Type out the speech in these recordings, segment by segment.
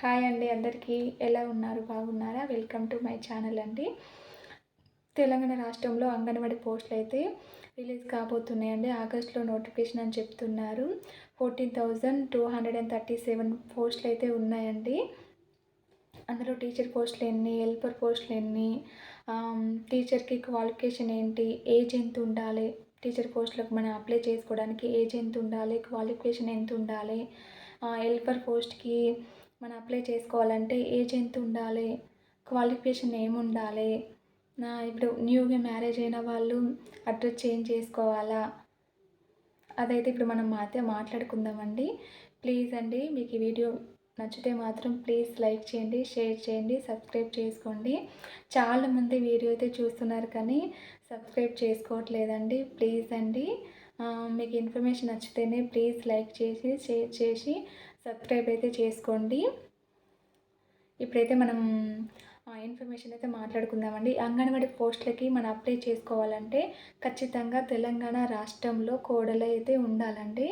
Hi అండి అందరికీ ఎలా ఉన్నారు బాగున్నారా? వెల్కమ్ టు మై ఛానల్ అండి. తెలంగాణ రాష్ట్రంలో అంగన్వాడీ పోస్టులు అయితే రిలీజ్ కాబోతున్నాయండి. ఆగస్టులో నోటిఫికేషన్ అని చెప్తున్నారు. Fourteen thousand two hundred and thirty seven పోస్టులు అయితే ఉన్నాయండి. అందులో టీచర్ పోస్టులు ఎన్ని హెల్పర్ పోస్టులు ఎన్ని టీచర్కి క్వాలిఫికేషన్ ఏంటి ఏజ్ ఎంత ఉండాలి టీచర్ పోస్టులకు మనం అప్లై చేసుకోవడానికి ఏజ్ ఎంత ఉండాలి క్వాలిఫికేషన్ ఎంత ఉండాలి హెల్పర్ పోస్ట్కి మనం అప్లై చేసుకోవాలంటే ఏజ్ ఎంత ఉండాలి? క్వాలిఫికేషన్ ఏమి ఉండాలి? ఇప్పుడు న్యూగా మ్యారేజ్ అయిన వాళ్ళు అడ్రస్ చేంజ్ చేసుకోవాలా? అదైతే ఇప్పుడు మనం మాత్రం మాట్లాడుకుందామండి. ప్లీజ్ అండి మీకు ఈ వీడియో నచ్చితే మాత్రం ప్లీజ్ లైక్ చేయండి షేర్ చేయండి సబ్స్క్రైబ్ చేసుకోండి. చాలామంది వీడియో అయితే చూస్తున్నారు కానీ సబ్స్క్రైబ్ చేసుకోవట్లేదండి. ప్లీజ్ అండి మీకు ఇన్ఫర్మేషన్ నచ్చితేనే ప్లీజ్ లైక్ చేసి షేర్ చేసి సబ్స్క్రైబ్ అయితే చేసుకోండి. ఇప్పుడైతే మనం ఇన్ఫర్మేషన్ అయితే మాట్లాడుకుందామండి. అంగన్వాడీ పోస్టులకి మనం అప్లై చేసుకోవాలంటే ఖచ్చితంగా తెలంగాణ రాష్ట్రంలో కోడలు అయితే ఉండాలండి.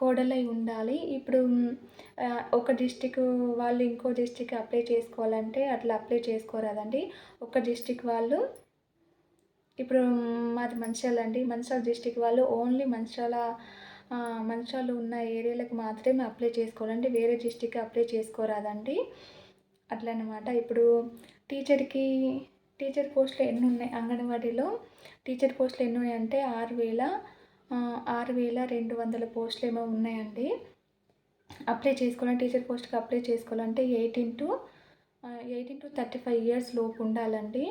కోడలై ఉండాలి. ఇప్పుడు ఒక డిస్టిక్ వాళ్ళు ఇంకో డిస్టిక్ అప్లై చేసుకోవాలంటే అట్లా అప్లై చేసుకోరాదండి. ఒక డిస్టిక్ వాళ్ళు ఇప్పుడు మాది మంచిర్యాల అండి మంచిర్యాల డిస్టిక్ వాళ్ళు ఓన్లీ మంచిర్యాల మంచాలు ఉన్న ఏరియాలకు మాత్రమే అప్లై చేసుకోవాలండి. వేరే డిస్టిక్కి అప్లై చేసుకోరాదండి. అట్లనమాట. ఇప్పుడు టీచర్కి టీచర్ పోస్టులు ఎన్ని ఉన్నాయి అంగన్వాడీలో టీచర్ పోస్టులు ఎన్ని ఉన్నాయంటే ఆరు వేల ఆరు వేల రెండు వందల పోస్టులు ఏమో ఉన్నాయండి. అప్లై చేసుకోవాలంటే టీచర్ పోస్ట్కి అప్లై చేసుకోవాలంటే eighteen to eighteen to thirty five years లోపు ఉండాలండి.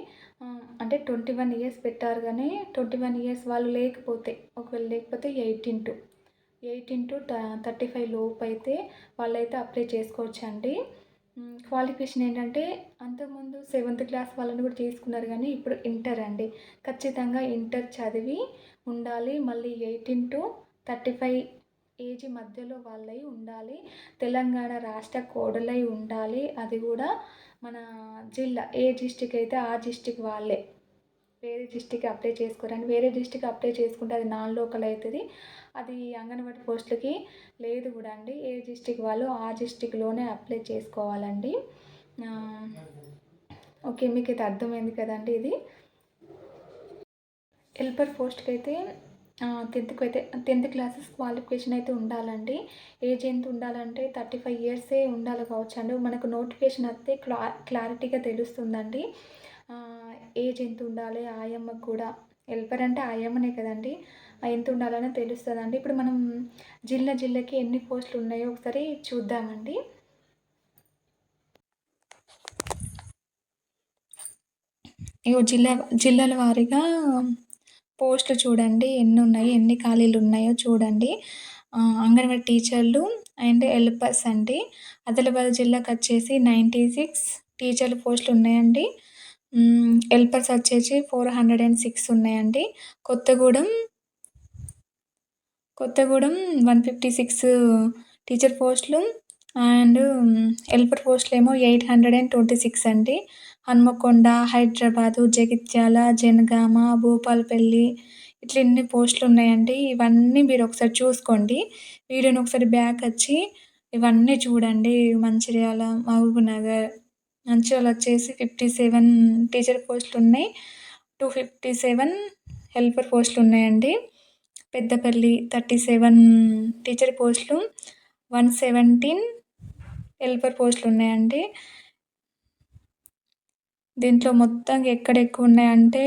అంటే ట్వంటీ వన్ ఇయర్స్ పెట్టారు కానీ ట్వంటీ వన్ ఇయర్స్ వాళ్ళు లేకపోతే ఒకవేళ లేకపోతే eighteen to. Eighteen to thirty five లోపు అయితే వాళ్ళైతే అప్లై చేసుకోవచ్చండి. క్వాలిఫికేషన్ ఏంటంటే అంతకుముందు సెవెంత్ క్లాస్ వాళ్ళని కూడా తీసుకున్నారు కానీ ఇప్పుడు ఇంటర్ అండి. ఖచ్చితంగా ఇంటర్ చదివి ఉండాలి మళ్ళీ eighteen to thirty five age మధ్యలో వాళ్ళై ఉండాలి తెలంగాణ రాష్ట్ర కోడలై ఉండాలి అది కూడా మన జిల్లా ఏ డిస్టిక్ అయితే ఆ డిస్టిక్ వాళ్ళే. వేరే డిస్టిక్ అప్లై చేసుకోరండి. వేరే డిస్టిక్ అప్లై చేసుకుంటే అది నాన్ లోకల్ అవుతుంది. అది అంగన్వాడీ పోస్టులకి లేదు కూడా అండి. ఏ డిస్టిక్ వాళ్ళు ఆ డిస్టిక్లోనే అప్లై చేసుకోవాలండి. ఓకే మీకు అయితే అర్థమైంది కదండి ఇది. హెల్పర్ పోస్ట్కి అయితే టెన్త్కి అయితే టెన్త్ క్లాసెస్ క్వాలిఫికేషన్ అయితే ఉండాలండి. ఏజ్ ఎంత ఉండాలంటే థర్టీ ఫైవ్ ఇయర్సే ఉండాలి కావచ్చు అండి మనకు నోటిఫికేషన్ వస్తే క్లా క్లారిటీగా తెలుస్తుందండి. ఏజ్ ఎంత ఉండాలి ఆయమ్మకు కూడా హెల్పర్ అంటే ఆయమ్మనే కదండి. ఎంత ఉండాలని తెలుస్తుందండి. ఇప్పుడు మనం జిల్లా జిల్లాకి ఎన్ని పోస్టులు ఉన్నాయో ఒకసారి చూద్దామండి. ఇగో జిల్లా జిల్లాల వారీగా పోస్టులు చూడండి. ఎన్ని ఉన్నాయి ఎన్ని ఖాళీలు ఉన్నాయో చూడండి. అంగన్వాడీ టీచర్లు అండ్ హెల్పర్స్ అండి. ఆదిలాబాద్ జిల్లాకు వచ్చేసి నైంటీ సిక్స్ టీచర్ల పోస్టులు ఉన్నాయండి. హెల్పర్స్ వచ్చేసి ఫోర్ హండ్రెడ్ అండ్ సిక్స్ ఉన్నాయండి. Kothagudem Kothagudem one fifty six teacher పోస్టులు అండ్ హెల్పర్ పోస్టులు ఏమో eight hundred and twenty six అండి. హన్మకొండ హైదరాబాదు జగిత్యాల జనగామ భూపాలపల్లి ఇట్లా ఎన్ని పోస్టులు ఉన్నాయండి. ఇవన్నీ మీరు ఒకసారి చూసుకోండి. వీడియోని ఒకసారి బ్యాక్ వచ్చి ఇవన్నీ చూడండి. మంచిర్యాల మహబూబ్ నగర్ మంచిర్యాల వచ్చేసి ఫిఫ్టీ సెవెన్ టీచర్ పోస్టులు ఉన్నాయి. టూ ఫిఫ్టీ సెవెన్ హెల్పర్ పోస్టులు ఉన్నాయండి. పెద్దపల్లి థర్టీ సెవెన్ టీచర్ పోస్టులు వన్ సెవెంటీన్ హెల్పర్ పోస్టులు ఉన్నాయండి. దీంట్లో మొత్తం ఎక్కడ ఎక్కువ ఉన్నాయంటే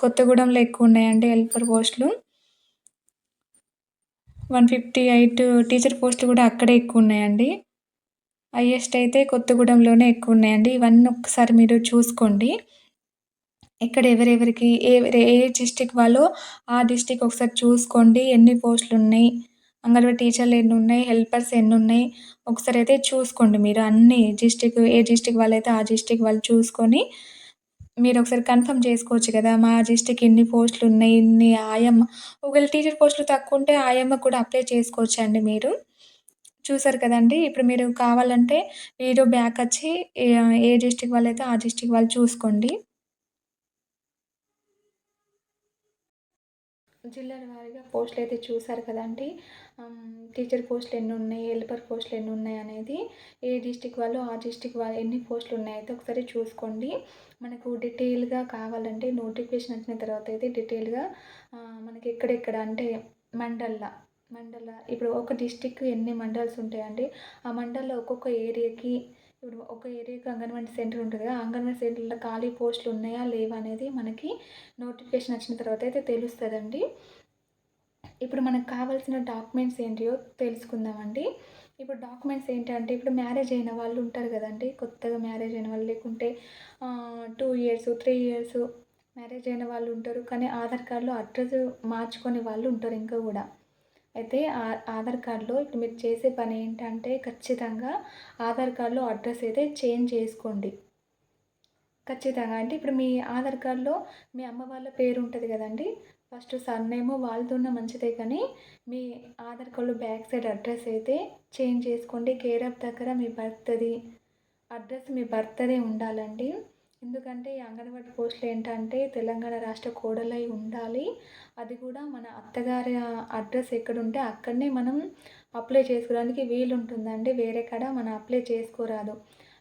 కొత్తగూడెంలో ఎక్కువ ఉన్నాయండి హెల్పర్ పోస్టులు. వన్ ఫిఫ్టీ ఎయిట్ టీచర్ పోస్టులు కూడా అక్కడే ఎక్కువ ఉన్నాయండి. హైయెస్ట్ అయితే కొత్తగూడెంలోనే ఎక్కువ ఉన్నాయండి ఇవన్నీ ఒకసారి మీరు చూసుకోండి. ఎక్కడ ఎవరెవరికి ఏ ఏ డిస్టిక్ వాళ్ళు ఆ డిస్టిక్ ఒకసారి చూసుకోండి. ఎన్ని పోస్టులు ఉన్నాయి? అంగన్వాడీ టీచర్లు ఎన్ని ఉన్నాయి? హెల్పర్స్ ఎన్ని ఉన్నాయి? ఒకసారి అయితే చూసుకోండి మీరు అన్ని డిస్టిక్ ఏ డిస్టిక్ వాళ్ళైతే ఆ డిస్టిక్ వాళ్ళు చూసుకొని మీరు ఒకసారి కన్ఫర్మ్ చేసుకోవచ్చు కదా మా డిస్టిక్ ఇన్ని పోస్టులు ఉన్నాయి ఇన్ని ఆయమ్మ ఒకవేళ టీచర్ పోస్టులు తక్కువ ఉంటే ఆయమ్మ కూడా అప్లై చేసుకోవచ్చు అండి మీరు. చూసారు కదండి. ఇప్పుడు మీరు కావాలంటే వీడియో బ్యాక్ వచ్చి ఏ డిస్టిక్ వాళ్ళైతే ఆ డిస్టిక్ వాళ్ళు చూసుకోండి. జిల్లాల వారీగా పోస్టులు అయితే చూసారు కదండి. టీచర్ పోస్టులు ఎన్ని ఉన్నాయి హెల్పర్ పోస్టులు ఎన్ని ఉన్నాయి అనేది ఏ డిస్టిక్ వాళ్ళు ఆ డిస్టిక్ వాళ్ళు ఎన్ని పోస్టులు ఉన్నాయి అయితే ఒకసారి చూసుకోండి. మనకు డీటెయిల్గా కావాలంటే నోటిఫికేషన్ వచ్చిన తర్వాత అయితే డీటెయిల్గా మనకి ఎక్కడెక్కడ అంటే మండల్లా మండల ఇప్పుడు ఒక డిస్టిక్ ఎన్ని మండల్స్ ఉంటాయండి? ఆ మండల్లో ఒక్కొక్క ఏరియాకి ఇప్పుడు ఒక ఏరియాకి అంగన్వాడీ సెంటర్ ఉంటుంది కదా అంగన్వాడీ సెంటర్లో ఖాళీ పోస్టులు ఉన్నాయా లేవా అనేది మనకి నోటిఫికేషన్ వచ్చిన తర్వాత అయితే తెలుస్తుందండి. ఇప్పుడు మనకు కావాల్సిన డాక్యుమెంట్స్ ఏంటియో తెలుసుకుందామండి. ఇప్పుడు డాక్యుమెంట్స్ ఏంటంటే ఇప్పుడు మ్యారేజ్ అయిన వాళ్ళు ఉంటారు కదండి కొత్తగా మ్యారేజ్ అయిన వాళ్ళు లేకుంటే two years three years marriage అయిన వాళ్ళు ఉంటారు కానీ ఆధార్ కార్డులో అడ్రస్ మార్చుకునే వాళ్ళు ఉంటారు ఇంకా కూడా. అయితే ఆధార్ కార్డులో ఇప్పుడు మీరు చేసే పని ఏంటంటే ఖచ్చితంగా ఆధార్ కార్డులో అడ్రస్ అయితే చేంజ్ చేసుకోండి. ఖచ్చితంగా అంటే ఇప్పుడు మీ ఆధార్ కార్డులో మీ అమ్మ వాళ్ళ పేరు ఉంటుంది కదండి. ఫస్ట్ సర్నేమో వాళ్ళతో ఉన్న మంచిదే కానీ మీ ఆధార్ కార్డులో బ్యాక్ సైడ్ అడ్రస్ అయితే చేంజ్ చేసుకోండి. కేర్ ఆఫ్ దగ్గర మీ బర్త్ది అడ్రస్ మీ బర్త్దే ఉండాలండి. ఎందుకంటే ఈ అంగన్వాడీ పోస్టులు ఏంటంటే తెలంగాణ రాష్ట్ర కోడలై ఉండాలి. అది కూడా మన అత్తగారి అడ్రస్ ఎక్కడ ఉంటే అక్కడనే మనం అప్లై చేసుకోవడానికి వీలు ఉంటుందండి వేరే కాడ మనం అప్లై చేసుకోరాదు.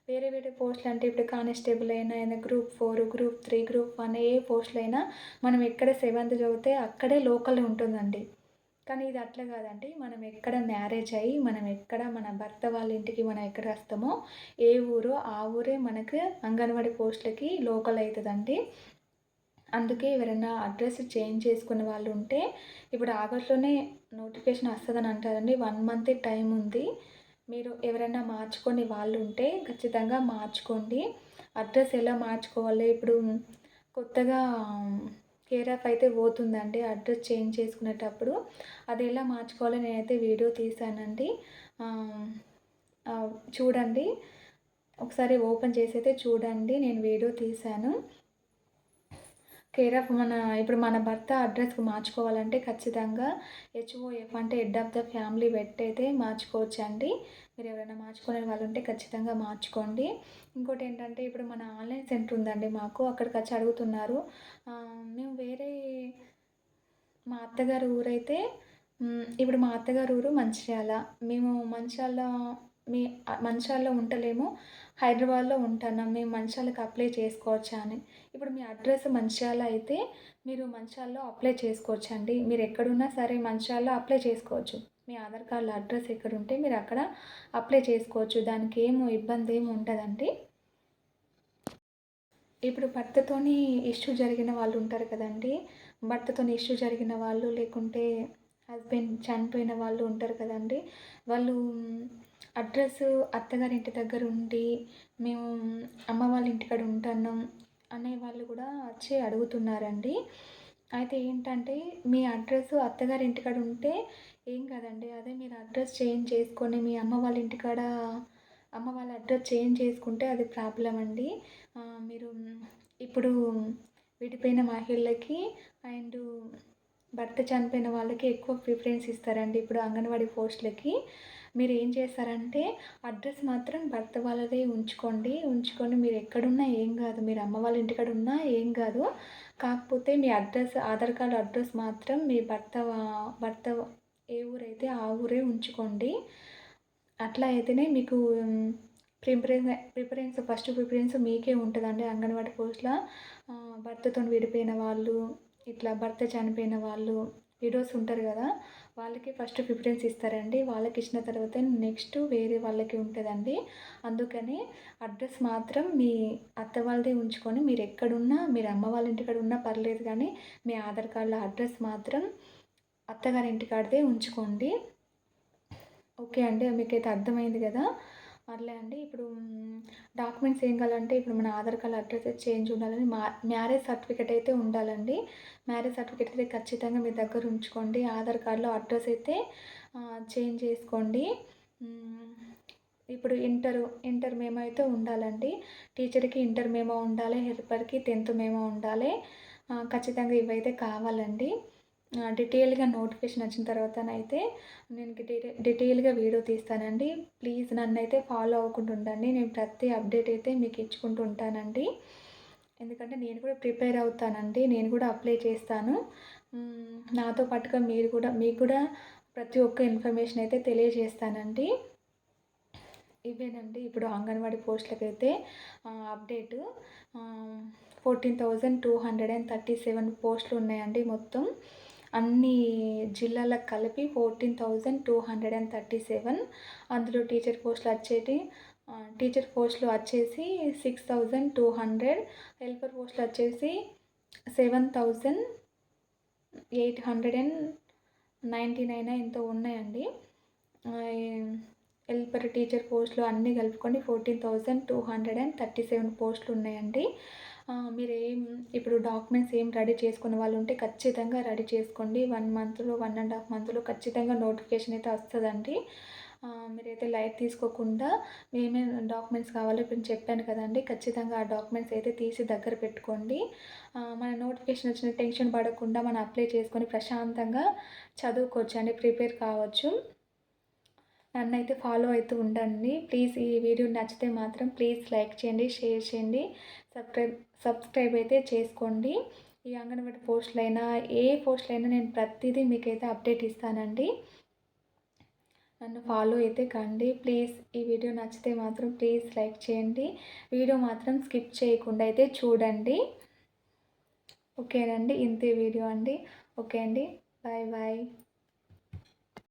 వేరే వేరే పోస్టులు అంటే ఇప్పుడు కానిస్టేబుల్ అయినా అయినా group four group three group one ఏ పోస్టులు అయినా మనం ఎక్కడ సెవెంత్ చదివితే అక్కడే లోకల్ ఉంటుందండి. కానీ ఇది అట్లా కాదండి. మనం ఎక్కడ మ్యారేజ్ అయ్యి మనం ఎక్కడ మన భర్త వాళ్ళ ఇంటికి మనం ఎక్కడ వస్తామో ఏ ఊరో ఆ ఊరే మనకు అంగన్వాడీ పోస్టులకి లోకల్ అవుతుందండి. అందుకే ఎవరైనా అడ్రస్ చేంజ్ చేసుకునే వాళ్ళు ఉంటే ఇప్పుడు ఆగస్టులోనే నోటిఫికేషన్ వస్తుందని అంటారండి. వన్ మంత్ టైం ఉంది. మీరు ఎవరైనా మార్చుకొని వాళ్ళు ఉంటే ఖచ్చితంగా మార్చుకోండి. అడ్రస్ ఎలా మార్చుకోవాలి? ఇప్పుడు కొత్తగా కేర్ ఆఫ్ అయితే పోతుందండి అడ్రస్ చేంజ్ చేసుకునేటప్పుడు. అది ఎలా మార్చుకోవాలో నేనైతే వీడియో తీసానండి. చూడండి. ఒకసారి ఓపెన్ చేసి అయితే చూడండి నేను వీడియో తీశాను కేర్ ఆఫ్ మన ఇప్పుడు మన భర్త అడ్రస్కి మార్చుకోవాలంటే ఖచ్చితంగా హెచ్ఓఎఫ్ అంటే హెడ్ ఆఫ్ ద ఫ్యామిలీ పెట్టయితే మార్చుకోవచ్చు అండి మీరు ఎవరైనా మార్చుకునే వాళ్ళు ఉంటే ఖచ్చితంగా మార్చుకోండి. ఇంకోటి ఏంటంటే ఇప్పుడు మన ఆన్లైన్ సెంటర్ ఉందండి మాకు అక్కడికి వచ్చి అడుగుతున్నారు. మేము వేరే మా అత్తగారు ఊరైతే ఇప్పుడు మా అత్తగారు ఊరు మంచిర్యాల. మేము మంచిర్యాల మీ మంచాల్లో ఉంటలేము. హైదరాబాద్లో ఉంటున్నాం మేము మంచాలకు అప్లై చేసుకోవచ్చా అని. ఇప్పుడు మీ అడ్రస్ మంచాల అయితే మీరు మంచాల్లో అప్లై చేసుకోవచ్చండి. మీరు ఎక్కడున్నా సరే మంచాల్లో అప్లై చేసుకోవచ్చు. మీ ఆధార్ కార్డులో అడ్రస్ ఎక్కడ ఉంటే మీరు అక్కడ అప్లై చేసుకోవచ్చు. దానికి ఏమో ఇబ్బంది ఏమి ఉండదండి ఇప్పుడు భర్తతోని ఇష్యూ జరిగిన వాళ్ళు ఉంటారు కదండి. భర్తతోని ఇష్యూ జరిగిన వాళ్ళు లేకుంటే హస్బెండ్ చనిపోయిన వాళ్ళు ఉంటారు కదండి. వాళ్ళు అడ్రస్ అత్తగారి ఇంటి దగ్గర ఉండి మేము అమ్మ వాళ్ళ ఇంటికాడ ఉంటున్నాం అనే వాళ్ళు కూడా వచ్చి అడుగుతున్నారండి. అయితే ఏంటంటే మీ అడ్రస్ అత్తగారి ఇంటికాడ ఉంటే ఏం కాదండి. అదే మీరు అడ్రస్ చేంజ్ చేసుకొని మీ అమ్మ వాళ్ళ ఇంటికాడ అమ్మ వాళ్ళ అడ్రస్ చేంజ్ చేసుకుంటే అది ప్రాబ్లం అండి. మీరు ఇప్పుడు విడిపోయిన మహిళలకి అండ్ భర్త చనిపోయిన వాళ్ళకి ఎక్కువ ప్రిఫరెన్స్ ఇస్తారండి. ఇప్పుడు అంగన్వాడీ పోస్టులకి. మీరు ఏం చేస్తారంటే అడ్రస్ మాత్రం భర్త వాళ్ళదే ఉంచుకోండి. ఉంచుకొని మీరు ఎక్కడున్నా ఏం కాదు. మీరు అమ్మ వాళ్ళ ఇంటికాడ ఉన్నా ఏం కాదు. కాకపోతే మీ అడ్రస్ ఆధార్ కార్డు అడ్రస్ మాత్రం మీ భర్త భర్త ఏ ఊరైతే ఆ ఊరే ఉంచుకోండి. అట్లా అయితేనే మీకు ప్రిఫరెన్స్ ప్రిఫరెన్స్ ఫస్ట్ ప్రిఫరెన్స్ మీకే ఉంటుందండి అంగన్వాడీ పోస్ట్లో. భర్తతో విడిపోయిన వాళ్ళు ఇట్లా భర్త చనిపోయిన వాళ్ళు విడోస్ ఉంటారు కదా వాళ్ళకి ఫస్ట్ ప్రిఫరెన్స్ ఇస్తారండి. వాళ్ళకి ఇచ్చిన తర్వాత నెక్స్ట్ వేరే వాళ్ళకి ఉంటుందండి. అందుకని అడ్రస్ మాత్రం మీ అత్త వాళ్ళదే ఉంచుకొని మీరు ఎక్కడున్నా మీరు అమ్మ వాళ్ళ ఇంటికాడ ఉన్నా పర్లేదు కానీ మీ ఆధార్ కార్డులో అడ్రస్ మాత్రం అత్తగారి ఇంటికాడదే ఉంచుకోండి. ఓకే అండి మీకైతే అర్థమైంది కదా? అట్లే అండి. ఇప్పుడు డాక్యుమెంట్స్ ఏం కావాలంటే ఇప్పుడు మన ఆధార్ కార్డ్ అడ్రస్ చేంజ్ ఉండాలని మా మ్యారేజ్ సర్టిఫికేట్ అయితే ఉండాలండి. మ్యారేజ్ సర్టిఫికేట్ అయితే ఖచ్చితంగా మీ దగ్గర ఉంచుకోండి. ఆధార్ కార్డులో అడ్రస్ అయితే చేంజ్ చేసుకోండి. ఇప్పుడు ఇంటర్ ఇంటర్ మేమో అయితే ఉండాలండి. టీచర్కి ఇంటర్ మేమో ఉండాలి హెల్పర్కి టెన్త్ మేమో ఉండాలి. ఖచ్చితంగా ఇవైతే కావాలండి. డీటెయిల్గా నోటిఫికేషన్ వచ్చిన తర్వాతనైతే నేను డీటెయిల్గా వీడియో తీస్తానండి. ప్లీజ్ నన్ను అయితే ఫాలో అవ్వకుండా ఉండండి. నేను ప్రతి అప్డేట్ అయితే మీకు ఇచ్చుకుంటూ ఉంటానండి. ఎందుకంటే నేను కూడా ప్రిపేర్ అవుతానండి. నేను కూడా అప్లై చేస్తాను. నాతో పాటుగా మీరు కూడా మీకు కూడా ప్రతి ఒక్క ఇన్ఫర్మేషన్ అయితే తెలియజేస్తానండి. ఇవేనండి ఇప్పుడు అంగన్వాడీ పోస్టులకు అయితే update. Fourteen thousand two hundred and thirty seven పోస్టులు ఉన్నాయండి మొత్తం. అన్ని జిల్లాలకు కలిపి fourteen thousand two hundred and thirty seven. అందులో టీచర్ పోస్టులు వచ్చేటి టీచర్ పోస్టులు వచ్చేసి six thousand two hundred. Helper పోస్టులు వచ్చేసి seven thousand eight hundred and ninety nine ఎంతో ఉన్నాయండి. హెల్పర్ టీచర్ పోస్టులు అన్నీ కలుపుకొని fourteen thousand two hundred and thirty seven పోస్టులు ఉన్నాయండి. మీరు ఏం ఇప్పుడు డాక్యుమెంట్స్ ఏం రెడీ చేసుకున్న వాళ్ళు ఉంటే ఖచ్చితంగా రెడీ చేసుకోండి. వన్ మంత్లో వన్ అండ్ హాఫ్ మంత్లో ఖచ్చితంగా నోటిఫికేషన్ అయితే వస్తుందండి. మీరైతే లైట్ తీసుకోకుండా ఏమేమి డాక్యుమెంట్స్ కావాలో ఇప్పుడు చెప్పాను కదండి. ఖచ్చితంగా ఆ డాక్యుమెంట్స్ అయితే తీసి దగ్గర పెట్టుకోండి. మన నోటిఫికేషన్ వచ్చిన టెన్షన్ పడకుండా మనం అప్లై చేసుకొని ప్రశాంతంగా చదువుకోవచ్చు అండి ప్రిపేర్ కావచ్చు. నన్ను అయితే ఫాలో అవుతూ ఉండండి. ప్లీజ్ ఈ వీడియో నచ్చితే మాత్రం ప్లీజ్ లైక్ చేయండి షేర్ చేయండి సబ్స్క్రైబ్ సబ్స్క్రైబ్ అయితే చేసుకోండి. ఈ అంగన్వాడీ పోస్టులైనా ఏ పోస్టులైనా నేను ప్రతిదీ మీకైతే అప్డేట్ ఇస్తానండి. నన్ను ఫాలో అయితే కండి. ప్లీజ్ ఈ వీడియో నచ్చితే మాత్రం ప్లీజ్ లైక్ చేయండి. వీడియో మాత్రం స్కిప్ చేయకుండా అయితే చూడండి. ఓకేనండి. ఇంతే వీడియో అండి. ఓకే అండి. Bye bye.